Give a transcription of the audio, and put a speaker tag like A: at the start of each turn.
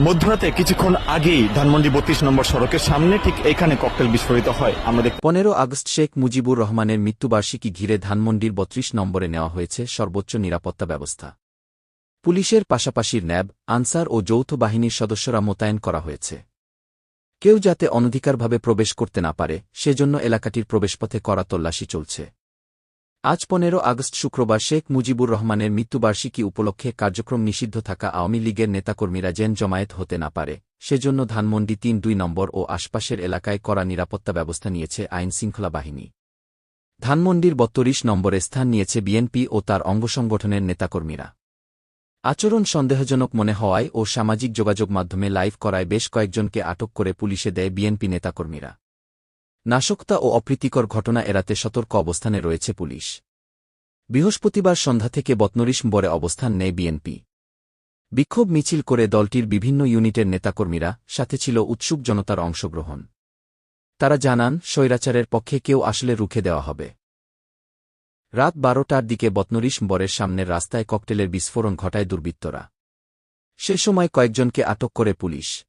A: মধ্যরাতে কিছুক্ষণ আগেই ধানমন্ডি বত্রিশ নম্বর সড়কের সামনে ঠিক এখানে ককটেল বিস্ফোরিত হয়। আমরা দেখতে
B: পনেরো আগস্ট শেখ মুজিবুর রহমানের মৃত্যুবার্ষিকী ঘিরে ধানমন্ডির বত্রিশ নম্বরে নেওয়া হয়েছে সর্বোচ্চ নিরাপত্তা ব্যবস্থা। পুলিশের পাশাপাশি ন্যাব, আনসার ও যৌথ বাহিনীর সদস্যরা মোতায়েন করা হয়েছে। কেউ যাতে অনধিকারভাবে প্রবেশ করতে না পারে, সেজন্য এলাকাটির প্রবেশপথে করা তল্লাশি চলছে। আজ পনেরো আগস্ট শুক্রবার শেখ মুজিবুর রহমানের মৃত্যুবার্ষিকী উপলক্ষে কার্যক্রম নিষিদ্ধ থাকা আওয়ামী লীগের নেতাকর্মীরা যেন জমায়েত হতে না পারে, সেজন্য ধানমন্ডি তিন দুই নম্বর ও আশপাশের এলাকায় করা নিরাপত্তা ব্যবস্থা নিয়েছে আইন শৃঙ্খলা বাহিনী। ধানমন্ডির বত্রিশ নম্বরে স্থান নিয়েছে বিএনপি ও তার অঙ্গসংগঠনের নেতাকর্মীরা। আচরণ সন্দেহজনক মনে হওয়ায় ও সামাজিক যোগাযোগ মাধ্যমে লাইভ করায় বেশ কয়েকজনকে আটক করে পুলিশে দেয় বিএনপি নেতাকর্মীরা। নাশকতা ও অপ্রীতিকর ঘটনা এড়াতে সতর্ক অবস্থানে রয়েছে পুলিশ। বৃহস্পতিবার সন্ধ্যা থেকে বরে অবস্থান নেয় বিএনপি। বিক্ষোভ মিছিল করে দলটির বিভিন্ন ইউনিটের নেতাকর্মীরা, সাথে ছিল উৎসুক জনতার অংশগ্রহণ। তারা জানান, স্বৈরাচারের পক্ষে কেউ আসলে রুখে দেওয়া হবে। রাত বারোটার দিকে বরের সামনের রাস্তায় ককটেলের বিস্ফোরণ ঘটায় দুর্বৃত্তরা। সে সময় কয়েকজনকে আটক করে পুলিশ।